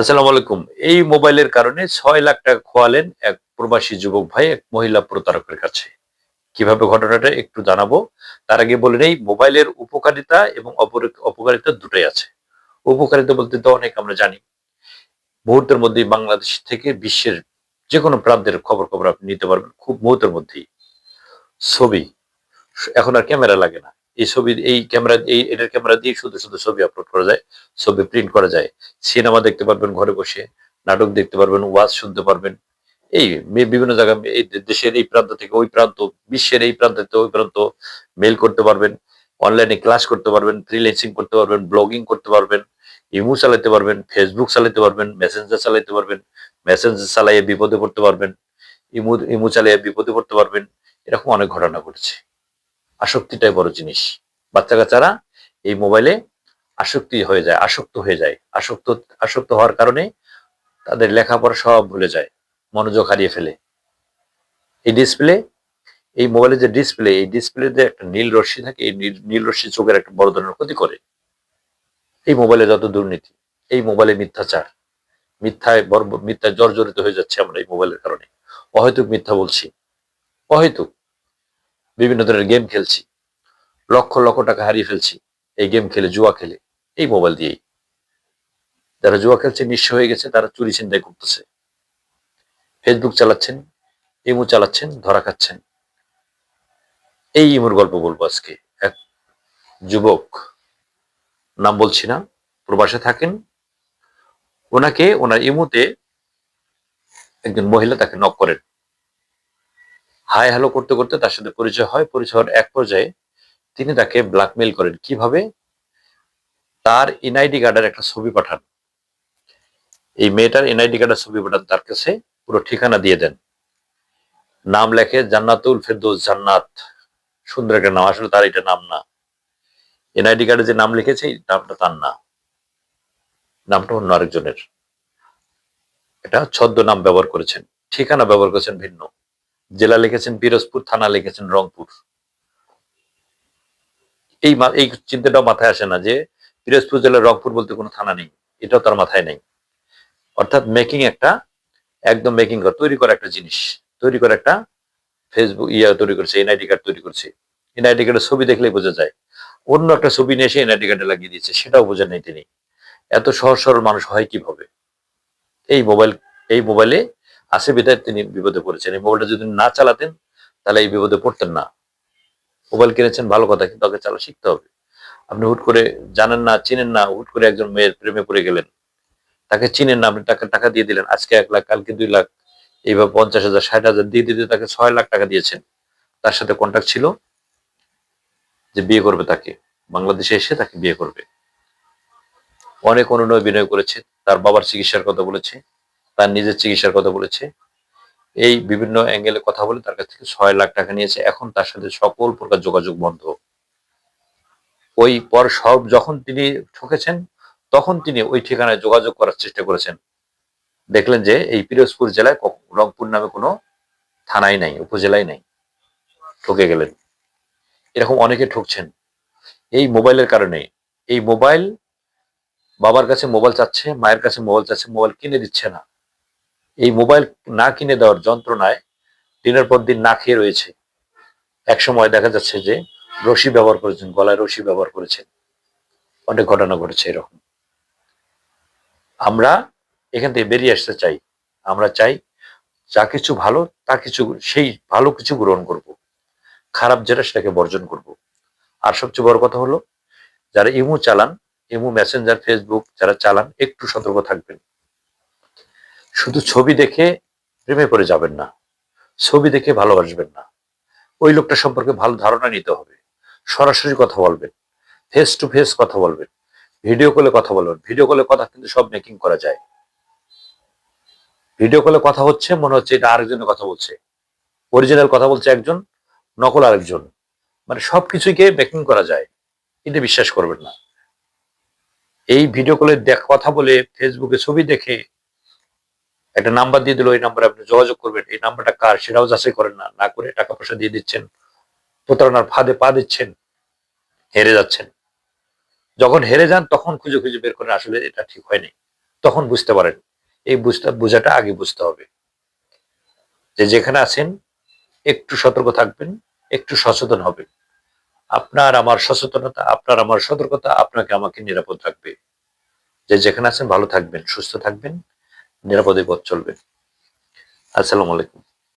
আসসালামু আলাইকুম। এই মোবাইলের কারণে ছয় লাখ টাকা খোয়ালেন এক প্রবাসী যুবক ভাই, এক মহিলা প্রতারকের কাছে। কীভাবে ঘটনাটা একটু জানাব? তার আগে বলে নেই, মোবাইলের উপকারিতা এবং অপকারিতা দুটোই আছে। উপকারিতা বলতে তো অনেক আমরা জানি। মুহূর্তের মধ্যেই বাংলাদেশ থেকে বিশ্বের যে কোনো প্রান্তের খবর খবর আপনি নিতে পারবেন, খুব মুহূর্তের মধ্যেই। ছবি, এখন আর ক্যামেরা লাগে না। এই ছবি, এই ক্যামেরা, এই এটার ক্যামেরা দিয়ে শুধু শুধু ছবি আপলোড করা যায়, ছবি প্রিন্ট করা যায়। সিনেমা দেখতে পারবেন ঘরে বসে, নাটক দেখতে পারবেন, ওয়াজ শুনতে পারবেন। এই বিভিন্ন জায়গায় এই দেশের এই প্রান্ত থেকে ওই প্রান্ত, বিশ্বের এই প্রান্ত থেকে ওই প্রান্ত মেল করতে পারবেন অনলাইনে ক্লাস করতে পারবেন ফ্রিল্যান্সিং করতে পারবেন ব্লগিং করতে পারবেন ইমু চালাতে পারবেন ফেসবুক চালাতে পারবেন মেসেঞ্জার চালাতে পারবেন মেসেঞ্জার চালাইয়ে বিপদে পড়তে পারবেন ইমু ইমু চালিয়ে বিপদে পড়তে পারবেন, এরকম অনেক ঘটনা ঘটেছে। আসক্তিটাই বড় জিনিস। বাচ্চা কাচ্চারা এই মোবাইলে আসক্তি হয়ে যায়, আসক্ত হয়ে যায়। আসক্ত আসক্ত হওয়ার কারণে তাদের লেখাপড়া সব ভুলে যায়, মনোযোগ হারিয়ে ফেলে। এই ডিসপ্লে এই মোবাইলের যে ডিসপ্লে এই ডিসপ্লেতে একটা নীল রশ্মি থাকে, এই নীল- রশ্মি চোখের একটা বড় ধরনের ক্ষতি করে। এই মোবাইলে যত দুর্নীতি, এই মোবাইলে মিথ্যাচার, মিথ্যায় মিথ্যায় জর্জরিত হয়ে যাচ্ছে আমরা এই মোবাইলের কারণে। অহেতুক মিথ্যা বলছি। অহেতুক। বিভিন্ন ধরনের গেম খেলছি। লক্ষ লক্ষ টাকা হারিয়ে ফেলছি এই গেম খেলে, জুয়া খেলে, এই মোবাইল দিয়েই। যারা জুয়া খেলছে নিঃস্ব হয়ে গেছে, তারা চুরি চিন্তাই করতেছে। ফেসবুক চালাচ্ছেন, ইমু চালাচ্ছেন, ধরা খাচ্ছেন। এই ইমুর গল্প বলব আজকে। এক যুবক, নাম বলছি না, প্রবাসে থাকেন। ওনাকে, ওনার ইমুতে একজন মহিলা তাকে নক করেন। হাই হ্যালো করতে করতে তার সাথে পরিচয় হয়। পরিচয় হওয়ার এক পর্যায়ে তিনি তাকে ব্ল্যাকমেল করেন। কীভাবে? তার এনআইডি কার্ডের একটা ছবি পাঠান। এই মেয়েটার এনআইডি কার্ডের ছবি পাঠান, তার কাছে পুরো ঠিকানা দিয়ে দেন। নাম লেখে জান্নাতুল ফেরদৌস জান্নাত। সুন্দর একটা নাম, আসলে তার এটা নাম না। এনআইডি কার্ডে যে নাম লিখেছে নামটা তার না। নামটা অন্য আরেকজনের। এটা ছদ্ম নাম ব্যবহার করেছেন। ঠিকানা ব্যবহার করেছেন ভিন্ন। জেলা লিখেছেন পিরোজপুর, থানা লিখেছেন রংপুর। এই এই চিন্তাটাও মাথায় আসে না যে পিরোজপুর জেলার রংপুর বলতে কোনো থানা নেই, এটাও তার মাথায় নেই। অর্থাৎ মেকিং একটা, একদম মেকিং করা তৈরি করা একটা জিনিস, তৈরি করা একটা ফেসবুক ইয়া তৈরি করছে এনআইডি কার্ড তৈরি করছে। এনআইডি কার্ডের ছবি দেখলেই বোঝা যায়, অন্য একটা ছবি নিয়ে এসে এনআইডি কার্ডে লাগিয়ে দিয়েছে, সেটাও বোঝেন নাই তিনি। এত সহজ সরল মানুষ হয় কীভাবে? এই মোবাইল এই মোবাইলে আসে বিধায় তিনি বিপদে পড়েছেন। এই মোবাইলটা যদি না চালাতেন, তাহলে এই বিপদে পড়তেন না। মোবাইল কিনেছেন, ভালো কথা, কিন্তু তাকে চালা শিখতে হবে। আপনি হুট করে জানেন না, চিনেন না, হুট করে একজন মেয়ের প্রেমে পড়ে গেলেন। তাকে চিনেন না, আপনি টাকা টাকা দিয়ে দিলেন, আজকে এক লাখ, কালকে দুই লাখ, এইভাবে পঞ্চাশ হাজার, ষাট হাজার দিয়ে দিতে তাকে ছয় লাখ টাকা দিয়েছেন। তার সাথে কন্ট্যাক্ট ছিল যে বিয়ে করবে তাকে। বাংলাদেশে এসে তাকে বিয়ে করবে। অনেক অনুনয় বিনয় করেছে, তার বাবার চিকিৎসার কথা বলেছে। তার নিজের চিকিৎসার কথা বলেছে। এই বিভিন্ন অ্যাঙ্গেলে কথা বলে তার কাছ থেকে ছয় লাখ টাকা নিয়েছে। এখন তার সাথে সকল প্রকার যোগাযোগ বন্ধ। ওই পর সব যখন তিনি ঠকেছেন, তখন তিনি ওই ঠিকানায় যোগাযোগ করার চেষ্টা করেছেন। দেখলেন যে এই পিরোজপুর জেলায় রংপুর নামে কোনো থানায় নাই উপজেলায় নাই। ঠকে গেলেন। এরকম অনেকে ঠকছেন। এই মোবাইলের কারণে। এই মোবাইল বাবার কাছে মোবাইল চাচ্ছে, মায়ের কাছে মোবাইল চাচ্ছে, মোবাইল কিনে দিচ্ছে না। এই মোবাইল না কিনে দেওয়ার যন্ত্রণায় দিনের পর দিন না খেয়ে রয়েছে। এক সময় দেখা যাচ্ছে যে রশি ব্যবহার করেছেন, গলায় রশি ব্যবহার করেছেন। অনেক ঘটনা ঘটেছে এরকম। আমরা এখান থেকে বেরিয়ে আসতে চাই। আমরা চাই যা কিছু ভালো, তা কিছু, সেই ভালো কিছু গ্রহণ করব। খারাপ যেটা সেটাকে বর্জন করব। আর সবচেয়ে বড় কথা হলো, যারা ইমু চালান, ইমু মেসেঞ্জার ফেসবুক যারা চালান, একটু সতর্ক থাকবেন। শুধু ছবি দেখে প্রেমে পড়ে যাবেন না, ছবি দেখে ভালোবাসবেন না। ওই লোকটা সম্পর্কে ভালো ধারণা নিতে হবে। সরাসরি কথা বলবেন ফেস টু ফেস কথা বলবেন ভিডিও কলে কথা বলবেন। ভিডিও কলে কথা কিন্তু সব মেকিং করা যায়। ভিডিও কলে কথা হচ্ছে, মনে হচ্ছে এটা আরেকজনের কথা বলছে। অরিজিনাল কথা বলছে একজন, নকল আরেকজন। মানে সবকিছুকে মেকিং করা যায়। এটা বিশ্বাস করবেন না। এই ভিডিও কলে দেখ কথা বলে ফেসবুকে ছবি দেখে একটা নাম্বার দিয়ে দিল এই নাম্বারে আপনি যোগাযোগ করবেন। এই নাম্বারটা কার সেটাও যাচাই করেন না না করে টাকা পয়সা দিয়ে দিচ্ছেন, প্রতারণার ফাঁদে পা দিচ্ছেন, হেরে যাচ্ছেন। যখন হেরে যান, তখন খুঁজে খুঁজে বের করেন, আসলে এটা ঠিক হয়নি। তখন বুঝতে পারেন, এই বুঝতে, বোঝাটা আগে বুঝতে হবে। যে যেখানে আছেন, একটু সতর্ক থাকবেন, একটু সচেতন হবেন। আপনার আমার সচেতনতা, আপনার আমার সতর্কতা আপনাকে আমাকে নিরাপদ রাখবে। যে যেখানে আছেন, ভালো থাকবেন, সুস্থ থাকবেন। নিরাপদে পথ চলবে। আসসালামু আলাইকুম।